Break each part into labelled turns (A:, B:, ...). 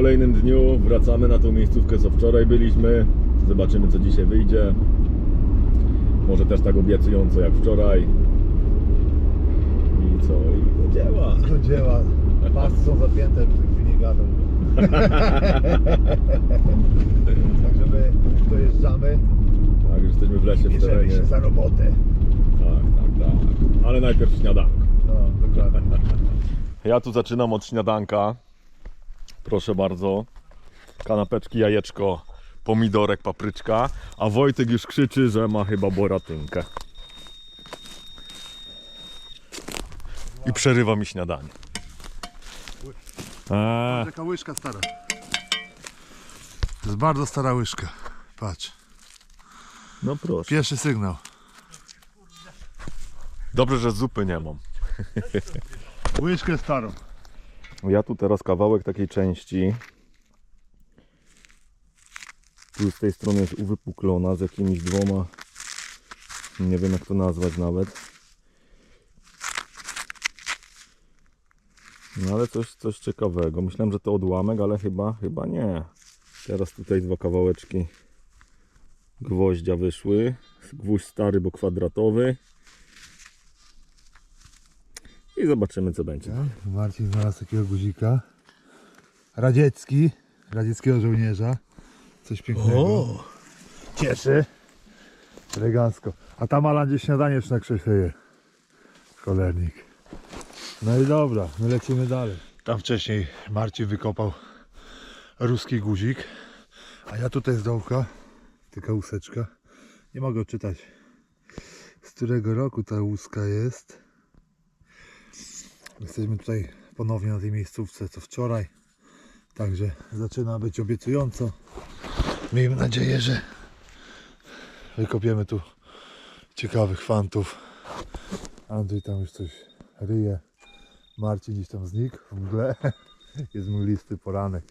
A: kolejnym dniu. Wracamy na tą miejscówkę, co wczoraj byliśmy. Zobaczymy, co dzisiaj wyjdzie. Może też tak obiecująco jak wczoraj. I co? I do dzieła.
B: Do dzieła. Pasy są zapięte, żeby nie gadał. Także my dojeżdżamy
A: Tak, już jesteśmy w lesie,
B: i
A: w terenie.
B: się za robotę.
A: Tak, tak, tak. Ale najpierw śniadanko.
B: No, dokładnie.
A: Ja tu zaczynam od śniadanka. Proszę bardzo. Kanapeczki, jajeczko, pomidorek, papryczka. A Wojtek już krzyczy, że ma chyba boratynkę. I przerywa mi śniadanie. Eee,
B: Taka łyżka stara. To jest bardzo stara łyżka. Patrz.
A: no proszę.
B: Pierwszy sygnał.
A: Dobrze, że zupy nie mam.
B: Łyżkę starą.
A: Ja tu teraz kawałek takiej części. Tu z tej strony jest uwypuklona z jakimiś dwoma. Nie wiem jak to nazwać nawet. No ale coś, coś ciekawego. Myślałem, że to odłamek, ale chyba, chyba nie. Teraz tutaj dwa kawałeczki gwoździa wyszły. Gwóźdź stary, bo kwadratowy. I zobaczymy co będzie.
B: Marcin znalazł takiego guzika. Radziecki. Radzieckiego żołnierza. Coś pięknego. Cieszy. Elegancko. A tam Alan gdzieś śniadanie już na krześle je. Cholernik. No i dobra, my lecimy dalej. Tam wcześniej Marcin wykopał ruski guzik. A ja tutaj z dołka, taka łuseczka. Nie mogę czytać. Z którego roku ta łuska jest. Jesteśmy tutaj ponownie na tej miejscówce co wczoraj. Także zaczyna być obiecująco. Miejmy nadzieję, że wykopiemy tu ciekawych fantów. Andrzej tam już coś ryje. Marcin gdzieś tam znikł w mgle. Jest mglisty poranek.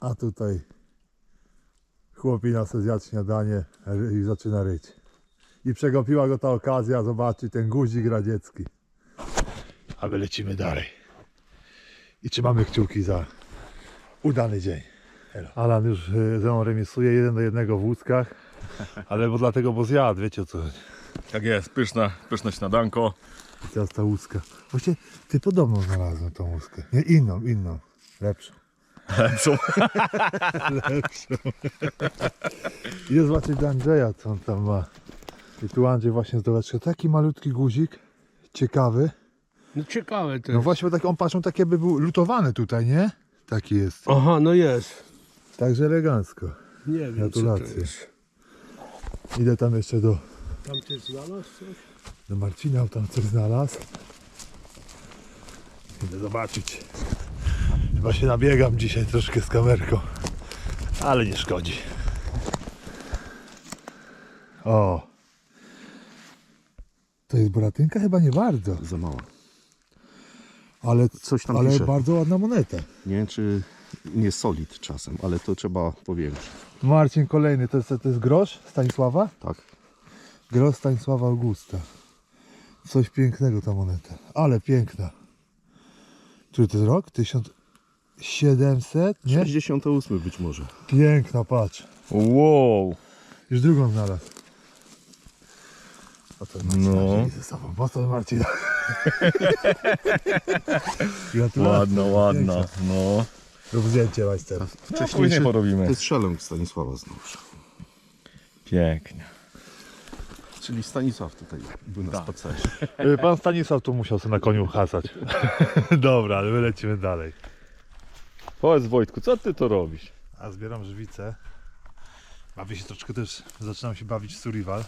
B: A tutaj chłopina sobie zjadł śniadanie i zaczyna ryć. I przegapiła go ta okazja zobaczyć ten guzik radziecki. A my lecimy dalej. I trzymamy kciuki za udany dzień. Alan już y, ze mną remisuje jeden do jednego w łódzkach. Ale bo dlatego, bo zjadł, wiecie o co chodzi.
A: Tak jest, pyszne, pyszne śniadanko.
B: I teraz ta łuska. Właściwie ty podobną znalazłem tą łuskę. Nie, inną, inną. Lepszą.
A: Lepszą.
B: Lepszą. Idę zobaczyć do Andrzeja, co on tam ma. I tu Andrzej właśnie zdobył taki malutki guzik. Ciekawy.
C: No ciekawe to
B: No
C: jest.
B: właśnie, bo tak on patrzą, takie by był lutowany tutaj, nie? Taki jest.
C: Aha, no jest.
B: Także elegancko.
C: Nie wiem
B: Gratulacje.
C: co to jest.
B: Idę tam jeszcze do,
C: Tam ty znalazł coś?
B: do Marcina, tam coś znalazł. Idę zobaczyć. Chyba się nabiegam dzisiaj troszkę z kamerką. Ale nie szkodzi. O. To jest boratynka? Chyba nie bardzo.
D: Za mała.
B: Ale,
D: Coś tam
B: ale
D: pisze.
B: bardzo ładna moneta.
D: Nie wiem, czy nie solid czasem, ale to trzeba powiększyć.
B: Marcin kolejny, to jest, to jest grosz Stanisława?
D: Tak.
B: Grosz Stanisława Augusta. Coś pięknego ta moneta. Ale piękna. Który to jest rok? 1700? Nie?
D: 68 być może.
B: Piękna, patrz.
A: Wow.
B: Już drugą znalazł. A to Marcina
A: No.
B: wzięli ze sobą. Mocno Marcina. Gratulacje.
A: Ładna, ładna. No.
B: Rób zdjęcie majster.
A: no później
D: to
A: porobimy.
D: jest szeląg Stanisława znowuż.
A: Pięknie.
D: Czyli Stanisław tutaj był na spacerze.
B: Y, Pan Stanisław tu musiał sobie na koniu hasać. Dobra, ale my lecimy dalej.
A: Powiedz Wojtku, co ty to robisz?
B: A zbieram żywicę. Bawię się troszkę też, zaczynam się bawić w survival.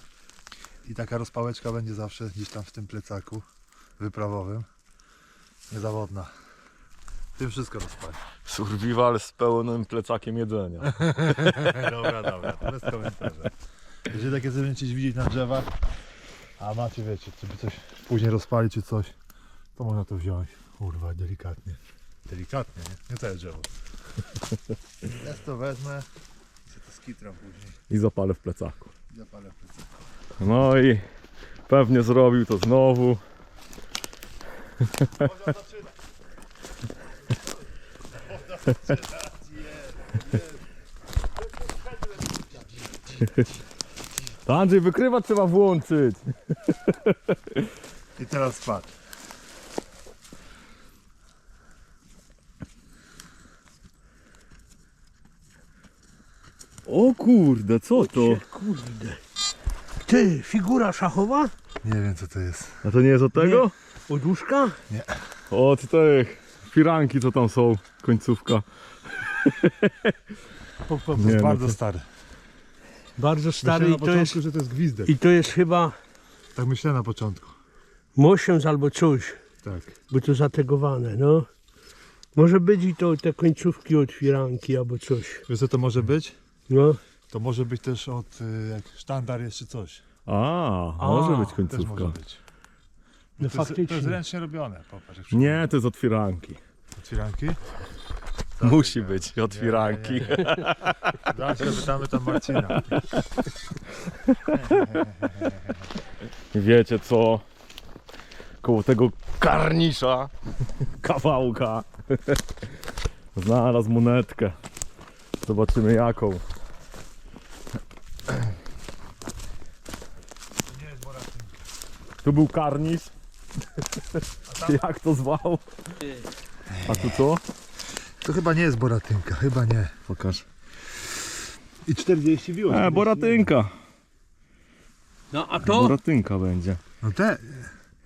B: I taka rozpałeczka będzie zawsze gdzieś tam w tym plecaku wyprawowym. Niezawodna. Tym wszystko rozpali.
A: Survival z pełnym plecakiem jedzenia.
B: dobra, dobra, bez komentarza. Jeżeli takie coś będziecie widzieć na drzewach, a macie, wiecie, żeby coś później rozpalić czy coś, to można to wziąć. Kurwa, delikatnie. Delikatnie, nie? Nie całe drzewo. Ja to wezmę to skitram później.
A: I zapalę w plecaku.
B: Zapalę w plecaku.
A: No i pewnie zrobił to znowu.
B: Można zaczynać.
A: To Andrzej, wykrywa trzeba włączyć.
B: I teraz spadł.
A: O kurde, co to?
C: Kurde. Ty, figura szachowa?
B: Nie wiem co to jest.
A: A to nie jest od tego?
C: Od łóżka?
A: Od tych firanki, co tam są, końcówka.
C: Po, po,
B: To
A: Nie,
B: jest
A: no
B: bardzo
A: to-
B: stary.
C: Bardzo stary
B: Myślałem
C: i
B: na
C: to,
B: początku,
C: jest,
B: że to jest gwizdek.
C: i to jest chyba
B: Tak myślałem na początku.
C: mosiąc albo coś,
B: Tak.
C: bo to zategowane, no. Może być i to te końcówki od firanki albo coś.
B: Wiesz co to może być?
C: No,
B: To może być też od y, jak sztandar jeszcze coś.
A: A,
C: A,
A: może być
B: Też
A: końcówka.
B: może być.
C: no
B: To jest, to jest
C: faktycznie.
B: ręcznie robione. Popatrz, jak
A: Nie, to jest od firanki.
B: Otwieranki.
A: Musi być od firanki.
B: nie, Zawsze pytamy tam Marcina.
A: Wiecie co? Koło tego karnisza kawałka znalazł monetkę. Zobaczymy jaką.
B: Nie jest Boratynka.
A: Tu był karnisz. Jak to zwał? A tu co?
B: To chyba nie jest Boratynka, chyba nie.
A: Pokaż.
B: I 40 biło.
A: E, boratynka.
C: No a to?
A: Boratynka będzie.
B: No te,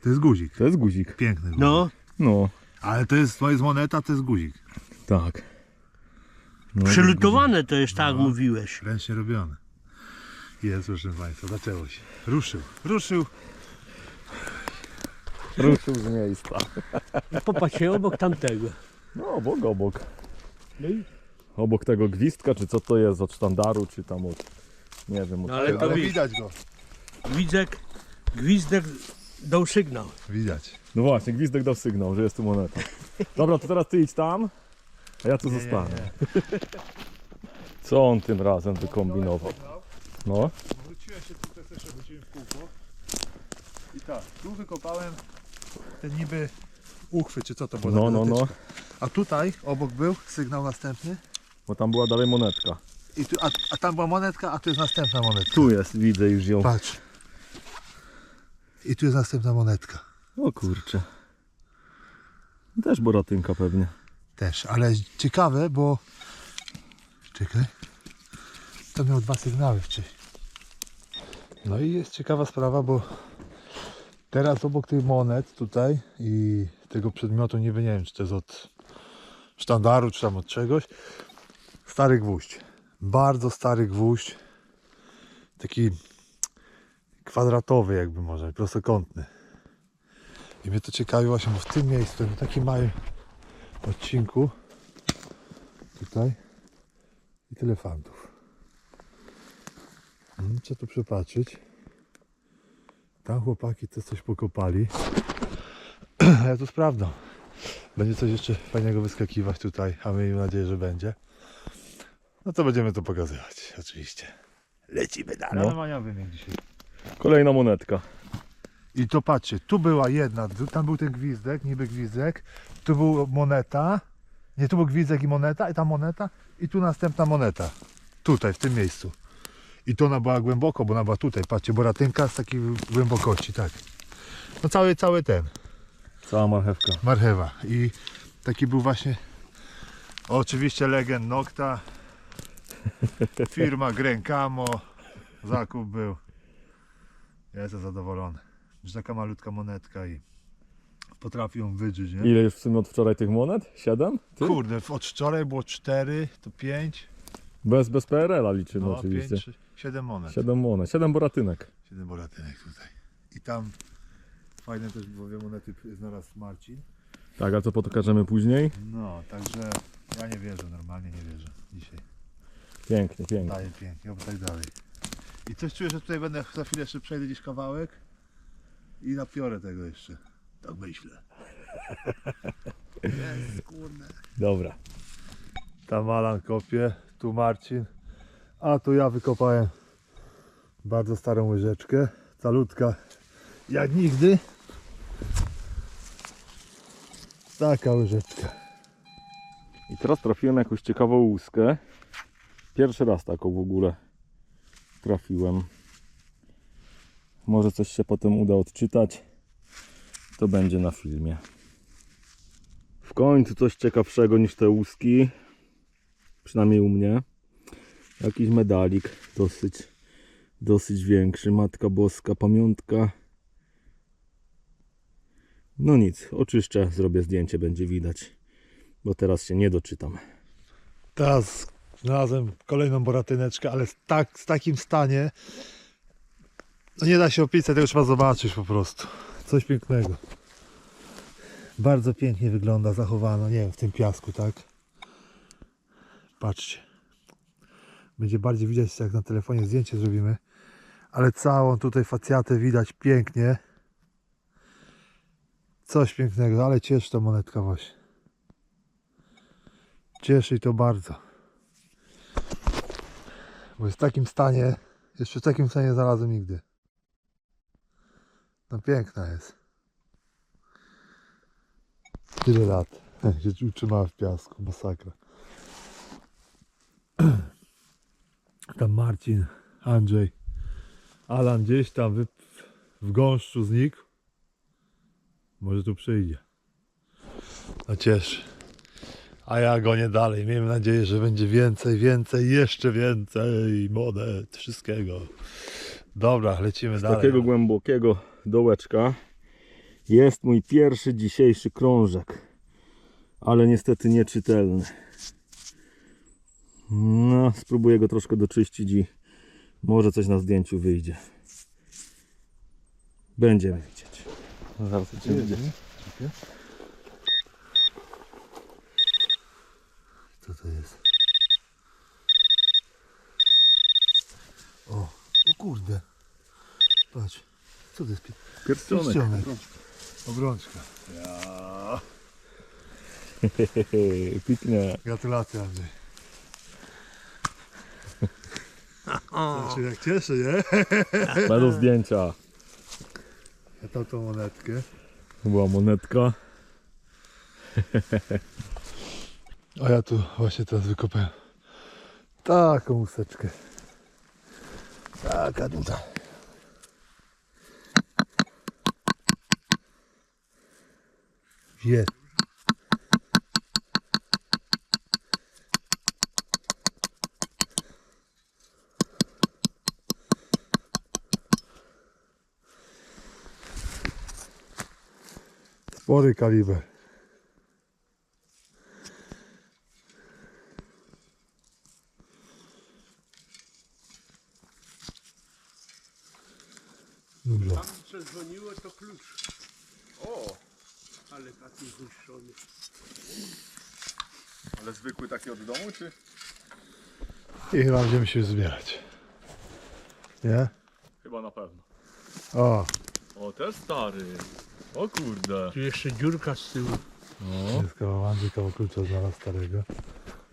B: to jest guzik.
A: To jest guzik.
B: Piękny guzik.
C: No,
A: No,
B: Ale to jest, to jest moneta, to jest guzik.
A: tak. No,
C: przylutowane to jest tak, jak mówiłeś.
B: Ręcznie robione. Jest, proszę Państwa, zaczęło się. Ruszył, ruszył.
A: Ruszył z miejsca.
C: Popatrzcie obok tamtego.
A: No, obok, obok.
C: No i
A: Obok tego gwizdka, czy co to jest, od sztandaru, czy tam od... Nie wiem, od
C: No, ale to
B: Ale
C: wi-
B: widać go.
C: Gwizdek, gwizdek dał sygnał.
B: Widać.
A: No właśnie, gwizdek dał sygnał, że jest tu moneta. Dobra, to teraz ty idź tam, a ja tu zostanę. Co on tym razem wykombinował? No,
B: Wróciłem się tutaj też wróciłem w kółko. I tak, tu wykopałem ten niby uchwyt, czy co to było?
A: no, no, no.
B: A tutaj obok był sygnał następny.
A: Bo tam była dalej monetka.
B: I tu, a, a tam była monetka, a tu jest następna monetka.
A: Tu jest, widzę już ją.
B: Patrz. I tu jest następna monetka.
A: O kurczę. Też boratynka pewnie.
B: Też, ale ciekawe, bo... Czekaj. To miał dwa sygnały wcześniej. No i jest ciekawa sprawa, bo teraz obok tych monet tutaj i tego przedmiotu, nie wiem, czy to jest od sztandaru, czy tam od czegoś, stary gwóźdź. Bardzo stary gwóźdź. Taki kwadratowy jakby może, prostokątny. I mnie to ciekawi właśnie, bo w tym miejscu, na takim małym odcinku tutaj i tyle fantów. Mm, Trzeba tu przepatrzeć. Tam chłopaki to coś pokopali. A ja tu sprawdzam. Będzie coś jeszcze fajnego wyskakiwać tutaj, a miejmy nadzieję, że będzie. No to będziemy to pokazywać, oczywiście. Lecimy dalej.
A: No.
B: Dzisiaj.
A: Kolejna monetka.
B: I to patrzcie, tu była jedna, tu- tam był ten gwizdek, niby gwizdek, tu był moneta, nie, tu był gwizdek i moneta, i ta moneta, i tu następna moneta. Tutaj, w tym miejscu. I to ona była głęboko, bo ona była tutaj, patrzcie, boratynka z takiej głębokości, tak. No cały, cały ten,
A: Cała marchewka.
B: marchewa. I taki był właśnie, oczywiście legend Nocta, firma Grenkamo, zakup był. Jestem zadowolony, że taka malutka monetka i potrafi ją wydrzeć, nie?
A: Ile jest w sumie od wczoraj tych monet? Siedem? Ty?
B: Kurde, od wczoraj było 4, to 5,
A: Bez, bez PRL-a liczymy
B: no
A: oczywiście.
B: 5, 7 monet.
A: Siedem monet, siedem boratynek.
B: 7 boratynek tutaj. I tam fajne też dwie monety znalazł Marcin.
A: Tak, a co pokażemy później?
B: No, także ja nie wierzę, normalnie nie wierzę dzisiaj.
A: Pięknie, pięknie.
B: Daje pięknie, oby tak dalej. I coś czuję, że tutaj będę za chwilę jeszcze przejdę gdzieś kawałek i napiorę tego jeszcze. Tak myślę. Jest, kurde.
A: Dobra.
B: Tam Alan kopie, tu Marcin, a tu ja wykopałem bardzo starą łyżeczkę, calutka jak nigdy. Taka łyżeczka.
A: I teraz trafiłem jakąś ciekawą łuskę. Pierwszy raz taką w ogóle trafiłem. Może coś się potem uda odczytać. To będzie na filmie. W końcu coś ciekawszego niż te łuski. Przynajmniej u mnie. Jakiś medalik dosyć, dosyć większy. Matka Boska, pamiątka. No nic, oczyszczę, zrobię zdjęcie, będzie widać. Bo teraz się nie doczytam.
B: Teraz znalazłem kolejną boratyneczkę, ale tak, w takim stanie. No nie da się opisać, tego trzeba zobaczyć po prostu. Coś pięknego. Bardzo pięknie wygląda, zachowano, nie wiem, w tym piasku, tak? Patrzcie. Będzie bardziej widać, jak na telefonie zdjęcie zrobimy. Ale całą tutaj facjatę widać pięknie. Coś pięknego, ale cieszy ta monetka właśnie. Cieszy to bardzo. Bo jest w takim stanie, jeszcze w takim stanie nie znalazłem nigdy. No piękna jest. Tyle lat. Się utrzymała w piasku, masakra. Tam Marcin, Andrzej, Alan gdzieś tam wy, w gąszczu znikł. Może tu przyjdzie. No cieszy. A ja gonię dalej. Miejmy nadzieję, że będzie więcej, więcej, jeszcze więcej monet, wszystkiego. Dobra, lecimy
A: Z
B: dalej.
A: takiego głębokiego dołeczka jest mój pierwszy dzisiejszy krążek. Ale niestety nieczytelny. No, spróbuję go troszkę doczyścić i może coś na zdjęciu wyjdzie. Będziemy widzieć. Zaraz to będzie.
B: Co to jest? O, o kurde. Patrz. Co to jest? Pi-
A: Pierścionek.
B: Pierścionek. Obrączka.
A: Piknie.
B: Gratulacje Andrzej. Znaczy jak cieszę, nie?
A: Będą zdjęcia.
B: Ja tam tą monetkę.
A: Była monetka.
B: A ja tu właśnie teraz wykopałem taką łuseczkę. Taka duża. Jest. Spory kaliber. Dużo.
C: Tam przedzwoniło to klucz. O! Ale taki zniszczony.
A: Ale zwykły taki od domu, czy?
B: I chyba będziemy się zbierać. Nie?
A: Chyba na pewno.
B: O,
A: O, też stary. O kurde.
C: Tu jeszcze dziurka z tyłu.
A: No.
B: jest kawał Andrzej, kawał klucza znalazł starego.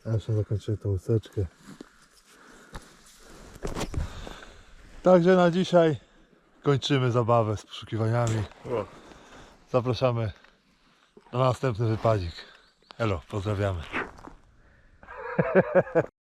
B: Ja jeszcze zakończyłem tą łuseczkę. Także na dzisiaj kończymy zabawę z poszukiwaniami.
A: O.
B: Zapraszamy na następny wypadzik. Elo, pozdrawiamy.